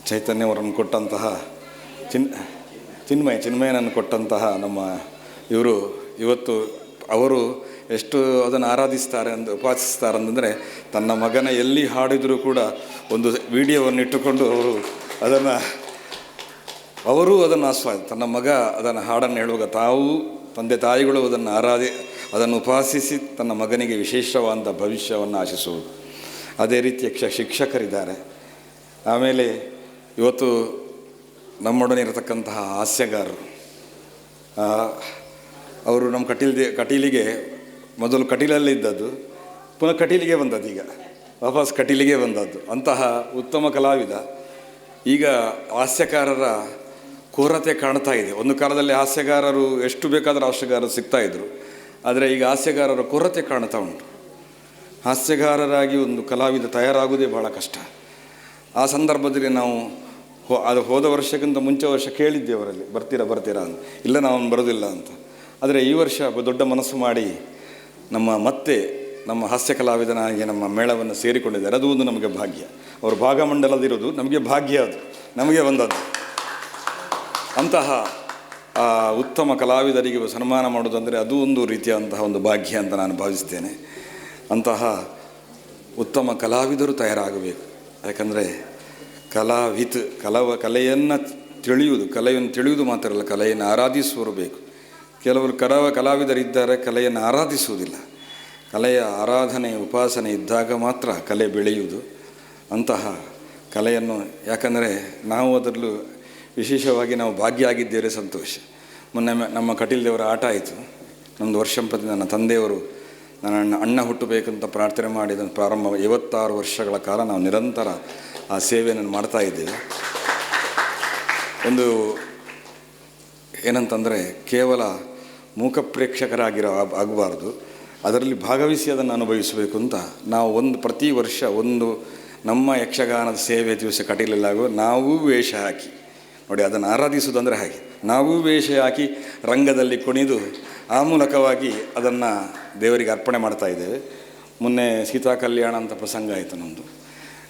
ಚೈತನ್ಯವರನ್ನು ಕೊಟ್ಟಂತಹ ಚಿನ್, ಚಿನ್ಮಯ, ಚಿನ್ಮಯನನ್ನು ಕೊಟ್ಟಂತಹ ನಮ್ಮ ಇವರು ಇವತ್ತು ಅವರು ಎಷ್ಟು ಅದನ್ನು ಆರಾಧಿಸ್ತಾರೆ ಅಂತ ಉಪಾಸಿಸ್ತಾರೆ ಅಂತಂದರೆ ತನ್ನ ಮಗನ ಎಲ್ಲಿ ಹಾಡಿದರೂ ಕೂಡ ಒಂದು ವಿಡಿಯೋವನ್ನು ಇಟ್ಟುಕೊಂಡು ಅವರು ಅದನ್ನು ಅವರೂ ಅದನ್ನು ಆಸ್ವಾದ ತನ್ನ ಮಗ ಅದನ್ನು ಹಾಡನ್ನು ಹೇಳುವಾಗ ತಾವು, ತಂದೆ ತಾಯಿಗಳು ಅದನ್ನು ಆರಾಧಿ, ಅದನ್ನು ಉಪಾಸಿಸಿ ತನ್ನ ಮಗನಿಗೆ ವಿಶೇಷವಾದ ಭವಿಷ್ಯವನ್ನು ಆಶಿಸುವುದು. ಅದೇ ರೀತಿಯ ಕ್ಷ ಶಿಕ್ಷಕರಿದ್ದಾರೆ. ಆಮೇಲೆ ಇವತ್ತು ನಮ್ಮೊಡನೆ ಇರತಕ್ಕಂತಹ ಹಾಸ್ಯಗಾರರು. ಅವರು ನಮ್ಮ ಕಟೀಲ್ ಕಟೀಲಿಗೆ ಮೊದಲು ಕಟೀಲಲ್ಲಿ ಇದ್ದದ್ದು, ಪುನಃ ಕಟೀಲಿಗೆ ಬಂದದ್ದು ಈಗ. ವಾಪಸ್ ಕಟೀಲಿಗೆ ಬಂದದ್ದು. ಅಂತಹ ಉತ್ತಮ ಕಲಾವಿದ. ಈಗ ಹಾಸ್ಯಕಾರರ ಕೊರತೆ ಕಾಣ್ತಾ ಇದೆ. ಒಂದು ಕಾಲದಲ್ಲಿ ಹಾಸ್ಯಗಾರರು ಎಷ್ಟು ಬೇಕಾದರೂ ಹಾಸ್ಯಗಾರರು ಸಿಗ್ತಾ ಇದ್ರು. ಆದರೆ ಈಗ ಹಾಸ್ಯಗಾರರ ಕೊರತೆ ಕಾಣ್ತಾ ಉಂಟು. ಹಾಸ್ಯಗಾರರಾಗಿ ಒಂದು ಕಲಾವಿದ ತಯಾರಾಗುವುದೇ ಭಾಳ ಕಷ್ಟ. ಆ ಸಂದರ್ಭದಲ್ಲಿ ನಾವು ಹೋ, ಅದು ಹೋದ ವರ್ಷಕ್ಕಿಂತ ಮುಂಚೆ ವರ್ಷ ಕೇಳಿದ್ದೆ ಅವರಲ್ಲಿ, ಬರ್ತೀರಾ ಬರ್ತೀರಾ ಅಂತ. ಇಲ್ಲ, ನಾವು ಬರೋದಿಲ್ಲ ಅಂತ. ಆದರೆ ಈ ವರ್ಷ ದೊಡ್ಡ ಮನಸ್ಸು ಮಾಡಿ ನಮ್ಮ ಮತ್ತೆ ನಮ್ಮ ಹಾಸ್ಯ ಕಲಾವಿದನಾಗಿ ನಮ್ಮ ಮೇಳವನ್ನು ಸೇರಿಕೊಂಡಿದ್ದಾರೆ. ಅದು ಒಂದು ನಮಗೆ ಭಾಗ್ಯ. ಅವರು ಭಾಗಮಂಡಲದಿರೋದು ನಮಗೆ ಭಾಗ್ಯ ಅದು. ನಮಗೆ ಬಂದದ್ದು. ಅಂತಹ ಉತ್ತಮ ಕಲಾವಿದರಿಗೆ ಸನ್ಮಾನ ಮಾಡೋದಂದರೆ ಅದು ಒಂದು ರೀತಿಯಾದಂತಹ ಒಂದು ಭಾಗ್ಯ ಅಂತ ನಾನು ಭಾವಿಸ್ತೇನೆ. ಅಂತಹ ಉತ್ತಮ ಕಲಾವಿದರು ತಯಾರಾಗಬೇಕು. ಯಾಕಂದರೆ ಕಲಾವಿತ್, ಕಲವ, ಕಲೆಯನ್ನು ತಿಳಿಯುವುದು ಕಲೆಯನ್ನು ತಿಳಿಯುವುದು ಮಾತ್ರ ಅಲ್ಲ, ಕಲೆಯನ್ನು ಆರಾಧಿಸುವರು ಬೇಕು. ಕೆಲವರು ಕಲಾವ ಕಲಾವಿದರಿದ್ದಾರೆ, ಕಲೆಯನ್ನು ಆರಾಧಿಸುವುದಿಲ್ಲ. ಕಲೆಯ ಆರಾಧನೆ, ಉಪಾಸನೆ ಇದ್ದಾಗ ಮಾತ್ರ ಕಲೆ ಬೆಳೆಯುವುದು. ಅಂತಹ ಕಲೆಯನ್ನು, ಯಾಕಂದರೆ ನಾವು ಅದರಲ್ಲೂ ವಿಶೇಷವಾಗಿ ನಾವು ಭಾಗಿಯಾಗಿದ್ದೇವೆ ಸಂತೋಷ. ಮೊನ್ನೆ ನಮ್ಮ ಕಟೀಲ್ ದೇವರ ಆಟ ಆಯಿತು. ನಮ್ಮದು ವರ್ಷಂಪ್ರತಿ ನನ್ನ ತಂದೆಯವರು ನನ್ನ ಅಣ್ಣ ಹುಟ್ಟಬೇಕಂತ ಪ್ರಾರ್ಥನೆ ಮಾಡಿದ ಪ್ರಾರಂಭ ಐವತ್ತಾರು ವರ್ಷಗಳ ಕಾಲ ನಾವು ನಿರಂತರ ಆ ಸೇವೆಯನ್ನು ಮಾಡ್ತಾ ಇದ್ದೇವೆ. ಒಂದು ಏನಂತಂದರೆ ಕೇವಲ ಮೂಕ ಪ್ರೇಕ್ಷಕರಾಗಿರೋ ಆಗ್- ಆಗಬಾರ್ದು. ಅದರಲ್ಲಿ ಭಾಗವಹಿಸಿ ಅದನ್ನು ಅನುಭವಿಸಬೇಕು ಅಂತ ನಾವು ಒಂದು ಪ್ರತಿ ವರ್ಷ ಒಂದು ನಮ್ಮ ಯಕ್ಷಗಾನದ ಸೇವೆ ದಿವಸ ಕಟೀಲಲ್ಲಾಗುವ ನಾವೂ ವೇಷ ಹಾಕಿ. ನೋಡಿ ಅದನ್ನು ಆರಾಧಿಸುವುದಂದರೆ ಹಾಗೆ. ನಾವೂ ವೇಷ ಹಾಕಿ ರಂಗದಲ್ಲಿ ಕುಣಿದು ಆ ಮೂಲಕವಾಗಿ ಅದನ್ನು ದೇವರಿಗೆ ಅರ್ಪಣೆ ಮಾಡ್ತಾ ಇದ್ದೇವೆ. ಮೊನ್ನೆ ಸೀತಾ ಕಲ್ಯಾಣ ಅಂತ ಪ್ರಸಂಗ ಆಯಿತು ನಮ್ಮದು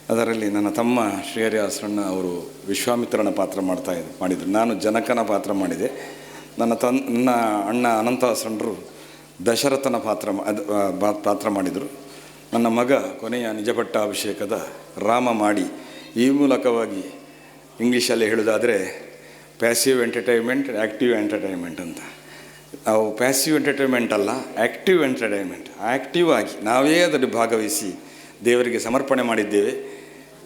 ಅದರಲ್ಲಿ ನನ್ನ ತಮ್ಮ ಶ್ರೀಹರಿಯಾಸರಣ್ಣ ಅವರು ವಿಶ್ವಾಮಿತ್ರನ ಪಾತ್ರ ಮಾಡ್ತಾ ಇದ್ದ ಮಾಡಿದರು. ನಾನು ಜನಕನ ಪಾತ್ರ ಮಾಡಿದೆ. ನನ್ನ ತನ್ ನನ್ನ ಅಣ್ಣ ಅನಂತಾಸರಣರು ದಶರಥನ ಪಾತ್ರ ಅದು, ಪಾತ್ರ ಮಾಡಿದರು. ನನ್ನ ಮಗ ಕೊನೆಯ ನಿಜಪಟ್ಟಾಭಿಷೇಕದ ರಾಮ ಮಾಡಿ ಈ ಮೂಲಕವಾಗಿ ಇಂಗ್ಲೀಷಲ್ಲಿ ಹೇಳೋದಾದರೆ ಪ್ಯಾಸಿವ್ ಎಂಟರ್ಟೈನ್ಮೆಂಟ್ ಆ್ಯಕ್ಟಿವ್ ಎಂಟರ್ಟೈನ್ಮೆಂಟ್ ಅಂತ. ನಾವು ಪ್ಯಾಸಿವ್ ಎಂಟರ್ಟೈನ್ಮೆಂಟ್ ಅಲ್ಲ ಆ್ಯಕ್ಟಿವ್ ಎಂಟರ್ಟೈನ್ಮೆಂಟ್ ಆ್ಯಕ್ಟಿವ್ ಆಗಿ ನಾವೇ ಅದರಲ್ಲಿ ಭಾಗವಹಿಸಿ ದೇವರಿಗೆ ಸಮರ್ಪಣೆ ಮಾಡಿದ್ದೇವೆ.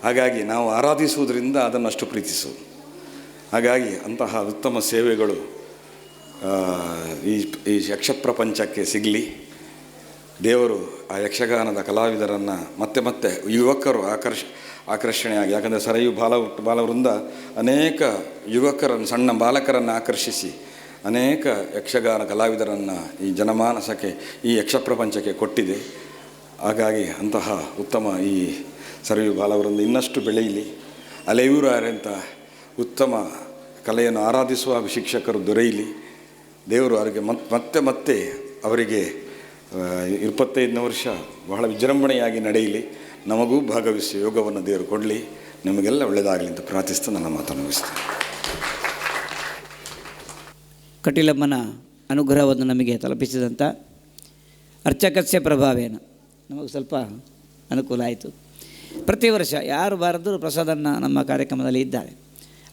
ಹಾಗಾಗಿ ನಾವು ಆರಾಧಿಸುವುದರಿಂದ ಅದನ್ನು ಅಷ್ಟು ಪ್ರೀತಿಸುವುದು. ಹಾಗಾಗಿ ಅಂತಹ ಉತ್ತಮ ಸೇವೆಗಳು ಈ ಈ ಯಕ್ಷಪ್ರಪಂಚಕ್ಕೆ ಸಿಗಲಿ. ದೇವರು ಆ ಯಕ್ಷಗಾನದ ಕಲಾವಿದರನ್ನು ಮತ್ತೆ ಮತ್ತೆ ಯುವಕರು ಆಕರ್ಷ ಆಕರ್ಷಣೆಯಾಗಿ. ಯಾಕಂದರೆ ಸರಯು ಬಾಲ, ಬಾಲವೃಂದ ಅನೇಕ ಯುವಕರನ್ನು, ಸಣ್ಣ ಬಾಲಕರನ್ನು ಆಕರ್ಷಿಸಿ, ಅನೇಕ ಯಕ್ಷಗಾನ ಕಲಾವಿದರನ್ನು ಈ ಜನಮಾನಸಕ್ಕೆ, ಈ ಯಕ್ಷಪ್ರಪಂಚಕ್ಕೆ ಕೊಟ್ಟಿದೆ. ಹಾಗಾಗಿ ಅಂತಹ ಉತ್ತಮ ಈ ಸರಯು ಬಾಲವೃಂದ ಇನ್ನಷ್ಟು ಬೆಳೆಯಲಿ. ಅಲೆಯೂರಾರೆಂಥ ಉತ್ತಮ ಕಲೆಯನ್ನು ಆರಾಧಿಸುವ ಶಿಕ್ಷಕರು ದೊರೆಯಲಿ. ದೇವರು ಅವರಿಗೆ ಮತ್- ಮತ್ತೆ ಮತ್ತೆ ಅವರಿಗೆ ಇಪ್ಪತ್ತೈದನೇ ವರ್ಷ ಬಹಳ ವಿಜೃಂಭಣೆಯಾಗಿ ನಡೆಯಲಿ. ನಮಗೂ ಭಾಗವಹಿಸಿ ಯೋಗವನ್ನು ದೇವರು ಕೊಡಲಿ. ನಿಮಗೆಲ್ಲ ಒಳ್ಳೆಯದಾಗಲಿ ಅಂತ ಪ್ರಾರ್ಥಿಸ್ತಾ ನನ್ನ ಮಾತನ್ನು ಮುಗಿಸ್ತೇನೆ. ಕಟೀಲಮ್ಮನ ಅನುಗ್ರಹವನ್ನು ನಮಗೆ ತಲುಪಿಸಿದಂಥ ಅರ್ಚಕಸ್ಯ ಪ್ರಭಾವೇನ. ನಮಗೆ ಸ್ವಲ್ಪ ಅನುಕೂಲ ಆಯಿತು. ಪ್ರತಿ ವರ್ಷ ಯಾರು ಬಾರದರೂ ಪ್ರಸಾದನ್ನು ನಮ್ಮ ಕಾರ್ಯಕ್ರಮದಲ್ಲಿ ಇದ್ದಾರೆ.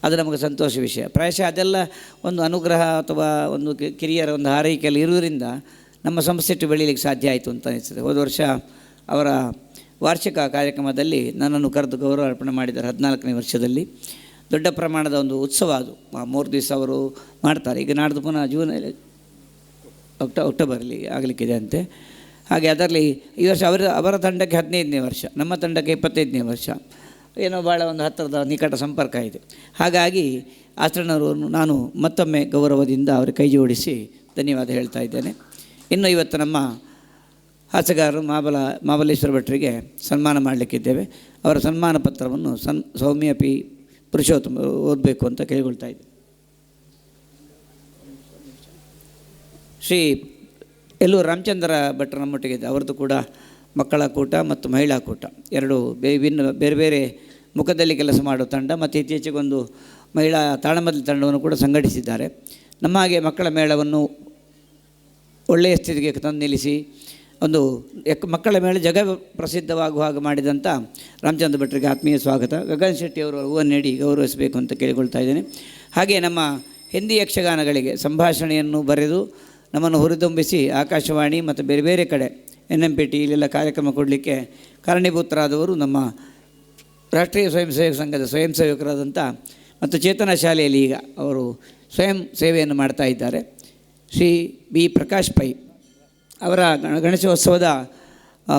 ಅದು ನಮಗೆ ಸಂತೋಷ ವಿಷಯ. ಪ್ರಾಯಶಃ ಅದೆಲ್ಲ ಒಂದು ಅನುಗ್ರಹ ಅಥವಾ ಒಂದು ಕಿರಿಯರ ಒಂದು ಹಾರೈಕೆಯಲ್ಲಿ ಇರುವುದರಿಂದ ನಮ್ಮ ಸಂಸ್ಥೆ ಬೆಳೀಲಿಕ್ಕೆ ಸಾಧ್ಯ ಆಯಿತು ಅಂತ ಅನಿಸ್ತದೆ. ಹೋದ ವರ್ಷ ಅವರ ವಾರ್ಷಿಕ ಕಾರ್ಯಕ್ರಮದಲ್ಲಿ ನನ್ನನ್ನು ಕರೆದು ಗೌರವ ಅರ್ಪಣೆ ಮಾಡಿದ್ದಾರೆ ಹದಿನಾಲ್ಕನೇ ವರ್ಷದಲ್ಲಿ. ದೊಡ್ಡ ಪ್ರಮಾಣದ ಒಂದು ಉತ್ಸವ ಅದು. ಮೂರು ದಿವಸ ಅವರು ಮಾಡ್ತಾರೆ. ಈಗ ನಾಡ್ದು ಪುನಃ ಜೂನ್ ಅಕ್ಟೋ ಅಕ್ಟೋಬರಲ್ಲಿ ಆಗಲಿಕ್ಕಿದೆ ಅಂತೆ. ಹಾಗೆ ಅದರಲ್ಲಿ ಈ ವರ್ಷ ಅವರ ಅವರ ತಂಡಕ್ಕೆ ಹದಿನೈದನೇ ವರ್ಷ, ನಮ್ಮ ತಂಡಕ್ಕೆ ಇಪ್ಪತ್ತೈದನೇ ವರ್ಷ. ಏನೋ ಭಾಳ ಒಂದು ಹತ್ತಿರದ ನಿಕಟ ಸಂಪರ್ಕ ಇದೆ. ಹಾಗಾಗಿ ಆಚರಣರನ್ನು ನಾನು ಮತ್ತೊಮ್ಮೆ ಗೌರವದಿಂದ ಅವರ ಕೈ ಜೋಡಿಸಿ ಧನ್ಯವಾದ ಹೇಳ್ತಾ ಇದ್ದೇನೆ. ಇನ್ನು ಇವತ್ತು ನಮ್ಮ ಹಾಸ್ಯಗಾರರು ಮಾಬಲ, ಮಾಬಲೇಶ್ವರ ಭಟ್ರಿಗೆ ಸನ್ಮಾನ ಮಾಡಲಿಕ್ಕಿದ್ದೇವೆ. ಅವರ ಸನ್ಮಾನ ಪತ್ರವನ್ನು ಸನ್, ಸೌಮ್ಯ ಪಿ ಪುರುಷೋತ್ತಮ ಓದಬೇಕು ಅಂತ ಕೇಳಿಕೊಳ್ತಾ ಇದ್ದೆ. ಶ್ರೀ ಎಲ್ಲೂ ರಾಮಚಂದ್ರ ಭಟ್ರ ನಮ್ಮೊಟ್ಟಿಗೆ ಅವ್ರದ್ದು ಕೂಡ ಮಕ್ಕಳ ಕೂಟ ಮತ್ತು ಮಹಿಳಾ ಕೂಟ. ಎರಡು ಭಿನ್ನ ಬೇರೆ ಬೇರೆ ಮುಖದಲ್ಲಿ ಕೆಲಸ ಮಾಡುವ ತಂಡ ಮತ್ತು ಇತ್ತೀಚೆಗೊಂದು ಮಹಿಳಾ ತಾಳಮದ್ದಲ ತಂಡವನ್ನು ಕೂಡ ಸಂಘಟಿಸಿದ್ದಾರೆ. ನಮ್ಮ ಹಾಗೆ ಮಕ್ಕಳ ಮೇಳವನ್ನು ಒಳ್ಳೆಯ ಸ್ಥಿತಿಗೆ ತಂದು ನಿಲ್ಲಿಸಿ ಒಂದು ಎಕ್ ಮಕ್ಕಳ ಮೇಲೆ ಜಗ ಪ್ರಸಿದ್ಧವಾಗುವ ಹಾಗೆ ಮಾಡಿದಂಥ ರಾಮಚಂದ್ರ ಭಟ್ರಿಗೆ ಆತ್ಮೀಯ ಸ್ವಾಗತ. ಗಗನ್ ಶೆಟ್ಟಿ ಅವರು ಹೂವನ್ನು ನೀಡಿ ಗೌರವಿಸಬೇಕು ಅಂತ ಕೇಳಿಕೊಳ್ತಾ ಇದ್ದೇನೆ. ಹಾಗೆ ನಮ್ಮ ಹಿಂದಿ ಯಕ್ಷಗಾನಗಳಿಗೆ ಸಂಭಾಷಣೆಯನ್ನು ಬರೆದು ನಮ್ಮನ್ನು ಹುರಿದುಂಬಿಸಿ ಆಕಾಶವಾಣಿ ಮತ್ತು ಬೇರೆ ಬೇರೆ ಕಡೆ ಎನ್ ಎಂ ಪಿ ಟಿ ಇಲ್ಲೆಲ್ಲ ಕಾರ್ಯಕ್ರಮ ಕೊಡಲಿಕ್ಕೆ ಕಾರಣೀಭೂತರಾದವರು ನಮ್ಮ ರಾಷ್ಟ್ರೀಯ ಸ್ವಯಂ ಸೇವಕ ಸಂಘದ ಸ್ವಯಂ ಸೇವಕರಾದಂಥ ಮತ್ತು ಚೇತನ ಶಾಲೆಯಲ್ಲಿ ಈಗ ಅವರು ಸ್ವಯಂ ಸೇವೆಯನ್ನು ಮಾಡ್ತಾ ಇದ್ದಾರೆ. ಶ್ರೀ ಬಿ ಪ್ರಕಾಶ್ ಪೈ ಅವರ ಗಣ- ಗಣೇಶೋತ್ಸವದ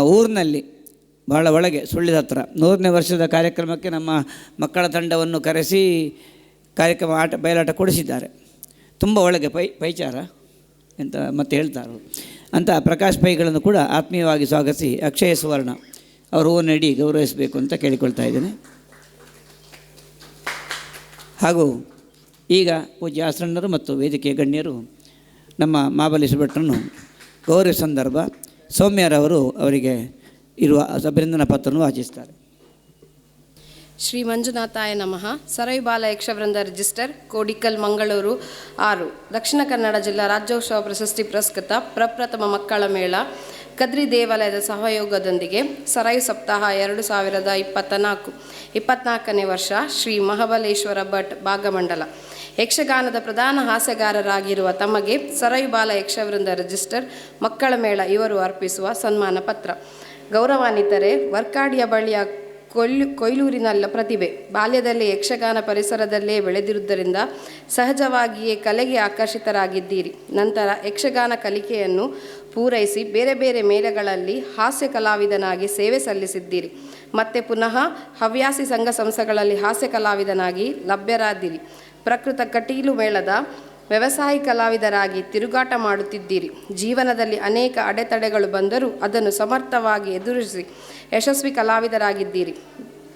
ಊರಿನಲ್ಲಿ ಬಹಳ ಒಳಗೆ ಸುಳ್ಳಿದ ಹತ್ರ. ನೂರನೇ ವರ್ಷದ ಕಾರ್ಯಕ್ರಮಕ್ಕೆ ನಮ್ಮ ಮಕ್ಕಳ ತಂಡವನ್ನು ಕರೆಸಿ ಕಾರ್ಯಕ್ರಮ ಆಟ, ಬಯಲಾಟ ಕೊಡಿಸಿದ್ದಾರೆ. ತುಂಬ ಒಳಗೆ ಪೈ, ಪೈಚಾರ ಅಂತ ಮತ್ತೆ ಹೇಳ್ತಾರೆ. ಅಂತ ಪ್ರಕಾಶ್ ಪೈಗಳನ್ನು ಕೂಡ ಆತ್ಮೀಯವಾಗಿ ಸ್ವಾಗತಿಸಿ ಅಕ್ಷಯ ಸುವರ್ಣ ಅವರು ನಡಿ ಗೌರವಿಸಬೇಕು ಅಂತ ಕೇಳಿಕೊಳ್ತಾ ಇದ್ದೇನೆ. ಹಾಗೂ ಈಗ ಪೂಜ್ಯ ಆಸರಣ್ಣರು ಮತ್ತು ವೇದಿಕೆಯ ಗಣ್ಯರು ನಮ್ಮ ಮಹಾಬಲೇಶ್ವರ ಭಟ್ರನ್ನು ಗೌರವ ಸಂದರ್ಭ ಸೌಮ್ಯರವರು ಅವರಿಗೆ ಇರುವ ಅಭಿನಂದನಾ ಪತ್ರವನ್ನು ವಾಚಿಸ್ತಾರೆ ಶ್ರೀ ಮಂಜುನಾಥಾಯ ನಮಃ. ಸರೈ ಬಾಲ ಯಕ್ಷವೃಂದ ರಿಜಿಸ್ಟರ್, ಕೋಡಿಕಲ್, ಮಂಗಳೂರು ಆರು. ದಕ್ಷಿಣ ಕನ್ನಡ ಜಿಲ್ಲಾ ರಾಜ್ಯೋತ್ಸವ ಪ್ರಶಸ್ತಿ ಪುರಸ್ಕೃತ ಪ್ರಪ್ರಥಮ ಮಕ್ಕಳ ಮೇಳ, ಕದ್ರಿ ದೇವಾಲಯದ ಸಹಯೋಗದೊಂದಿಗೆ ಸರೈ ಸಪ್ತಾಹ ಎರಡು ಸಾವಿರದ ಇಪ್ಪತ್ತ ನಾಲ್ಕು ಇಪ್ಪತ್ನಾಲ್ಕನೇ ವರ್ಷ ಶ್ರೀ ಮಹಾಬಲೇಶ್ವರ ಭಟ್ ಭಾಗಮಂಡಲ. ಯಕ್ಷಗಾನದ ಪ್ರಧಾನ ಹಾಸ್ಯಗಾರರಾಗಿರುವ ತಮಗೆ ಸರೈಬಾಲ ಬಾಲ ಯಕ್ಷವೃಂದ ರಿಜಿಸ್ಟರ್, ಮಕ್ಕಳ ಮೇಳ ಇವರು ಅರ್ಪಿಸುವ ಸನ್ಮಾನ ಪತ್ರ. ಗೌರವಾನ್ವಿತರೆ, ವರ್ಕಾಡಿಯ ಬಳಿಯ ಕೊಯ್ಲು ಕೊಯ್ಲೂರಿನಲ್ಲ ಪ್ರತಿಭೆ. ಬಾಲ್ಯದಲ್ಲಿ ಯಕ್ಷಗಾನ ಪರಿಸರದಲ್ಲೇ ಬೆಳೆದಿರುವುದರಿಂದ ಸಹಜವಾಗಿಯೇ ಕಲೆಗೆ ಆಕರ್ಷಿತರಾಗಿದ್ದೀರಿ. ನಂತರ ಯಕ್ಷಗಾನ ಕಲಿಕೆಯನ್ನು ಪೂರೈಸಿ ಬೇರೆ ಬೇರೆ ಮೇಲೆಗಳಲ್ಲಿ ಹಾಸ್ಯ ಕಲಾವಿದನಾಗಿ ಸೇವೆ ಸಲ್ಲಿಸಿದ್ದೀರಿ. ಮತ್ತೆ ಪುನಃ ಹವ್ಯಾಸಿ ಸಂಘ ಸಂಸ್ಥೆಗಳಲ್ಲಿ ಹಾಸ್ಯ ಕಲಾವಿದನಾಗಿ ಲಭ್ಯರಾದಿರಿ ಪ್ರಕೃತ ಕಟೀಲು ಮೇಳದ ವ್ಯವಸಾಯಿ ಕಲಾವಿದರಾಗಿ ತಿರುಗಾಟ ಮಾಡುತ್ತಿದ್ದೀರಿ. ಜೀವನದಲ್ಲಿ ಅನೇಕ ಅಡೆತಡೆಗಳು ಬಂದರೂ ಅದನ್ನು ಸಮರ್ಥವಾಗಿ ಎದುರಿಸಿ ಯಶಸ್ವಿ ಕಲಾವಿದರಾಗಿದ್ದೀರಿ.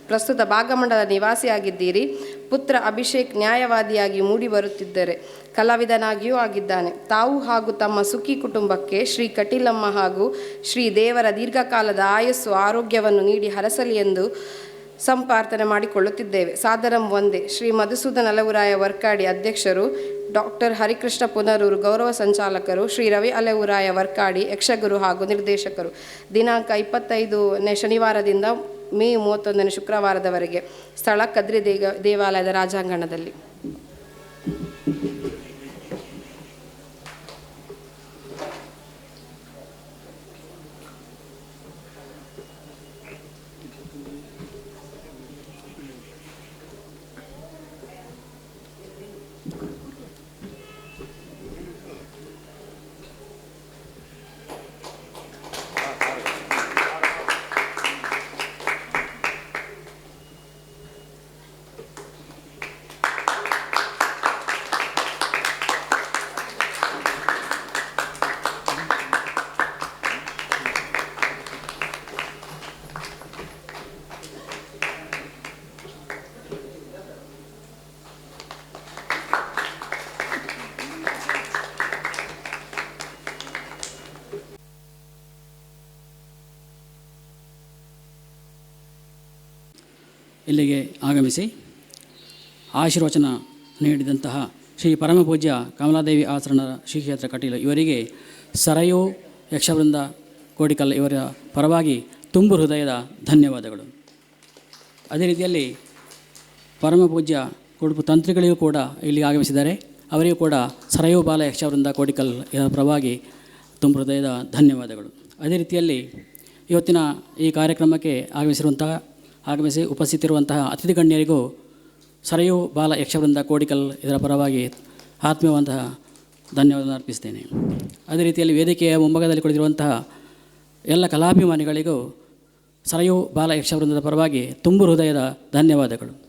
ಪ್ರಸ್ತುತ ಭಾಗಮಂಡಲ ನಿವಾಸಿಯಾಗಿದ್ದೀರಿ. ಪುತ್ರ ಅಭಿಷೇಕ್ ನ್ಯಾಯವಾದಿಯಾಗಿ ಮೂಡಿ ಬರುತ್ತಿದ್ದರೆ ಕಲಾವಿದನಾಗಿಯೂ ಆಗಿದ್ದಾನೆ. ತಾವು ಹಾಗೂ ತಮ್ಮ ಸುಖಿ ಕುಟುಂಬಕ್ಕೆ ಶ್ರೀ ಕಟೀಲಮ್ಮ ಹಾಗೂ ಶ್ರೀ ದೇವರ ದೀರ್ಘಕಾಲದ ಆಯಸ್ಸು ಆರೋಗ್ಯವನ್ನು ನೀಡಿ ಹರಸಲಿ ಎಂದು ಸಂಪಾರ್ಥನೆ ಮಾಡಿಕೊಳ್ಳುತ್ತಿದ್ದೇವೆ. ಸಾದರಂ ಒಂದೇ. ಶ್ರೀ ಮಧುಸೂದನ ಅಲವುರಾಯ ವರ್ಕಾಡಿ ಅಧ್ಯಕ್ಷರು ಡಾಕ್ಟರ್ ಹರಿಕೃಷ್ಣ ಪುನರೂರು, ಗೌರವ ಸಂಚಾಲಕರು, ಶ್ರೀ ರವಿ ಅಲೆವುರಾಯ ವರ್ಕಾಡಿ, ಯಕ್ಷಗುರು ಹಾಗೂ ನಿರ್ದೇಶಕರು. ದಿನಾಂಕ ಇಪ್ಪತ್ತೈದನೇ ಶನಿವಾರದಿಂದ ಮೇ ಮೂವತ್ತೊಂದನೇ ಶುಕ್ರವಾರದವರೆಗೆ ಸ್ಥಳ ಕದ್ರಿ ದೇಗ ದೇವಾಲಯದ ರಾಜಾಂಗಣದಲ್ಲಿ. ಇಲ್ಲಿಗೆ ಆಗಮಿಸಿ ಆಶೀರ್ವಚನ ನೀಡಿದಂತಹ ಶ್ರೀ ಪರಮಪೂಜ್ಯ ಕಮಲಾದೇವಿ ಆಚರಣರ ಶ್ರೀ ಕ್ಷೇತ್ರ ಕಟೀಲು ಇವರಿಗೆ ಸರಯು ಯಕ್ಷವೃಂದ ಕೋಡಿಕಲ್ ಇವರ ಪರವಾಗಿ ತುಂಬು ಹೃದಯದ ಧನ್ಯವಾದಗಳು. ಅದೇ ರೀತಿಯಲ್ಲಿ ಪರಮಪೂಜ್ಯ ಕುಡುಪು ತಂತ್ರಿಗಳಿಗೂ ಕೂಡ ಇಲ್ಲಿಗೆ ಆಗಮಿಸಿದ್ದಾರೆ. ಅವರಿಗೂ ಕೂಡ ಸರಯು ಬಾಲ ಯಕ್ಷವೃಂದ ಕೋಡಿಕಲ್ ಇವರ ಪರವಾಗಿ ತುಂಬ ಹೃದಯದ ಧನ್ಯವಾದಗಳು. ಅದೇ ರೀತಿಯಲ್ಲಿ ಇವತ್ತಿನ ಈ ಕಾರ್ಯಕ್ರಮಕ್ಕೆ ಆಗಮಿಸಿರುವಂತಹ ಆಗಮಿಸಿ ಉಪಸ್ಥಿತಿರುವಂತಹ ಅತಿಥಿ ಗಣ್ಯರಿಗೂ ಸರಯು ಬಾಲ ಯಕ್ಷವೃಂದ ಕೋಡಿಕಲ್ ಇದರ ಪರವಾಗಿ ಆತ್ಮೀಯವಂತಹ ಧನ್ಯವಾದ ಅರ್ಪಿಸ್ತೇನೆ. ಅದೇ ರೀತಿಯಲ್ಲಿ ವೇದಿಕೆಯ ಮುಂಭಾಗದಲ್ಲಿ ಕುಳಿತಿರುವಂತಹ ಎಲ್ಲ ಕಲಾಭಿಮಾನಿಗಳಿಗೂ ಸರಯು ಬಾಲ ಯಕ್ಷವೃಂದದ ಪರವಾಗಿ ತುಂಬು ಹೃದಯದ ಧನ್ಯವಾದಗಳು.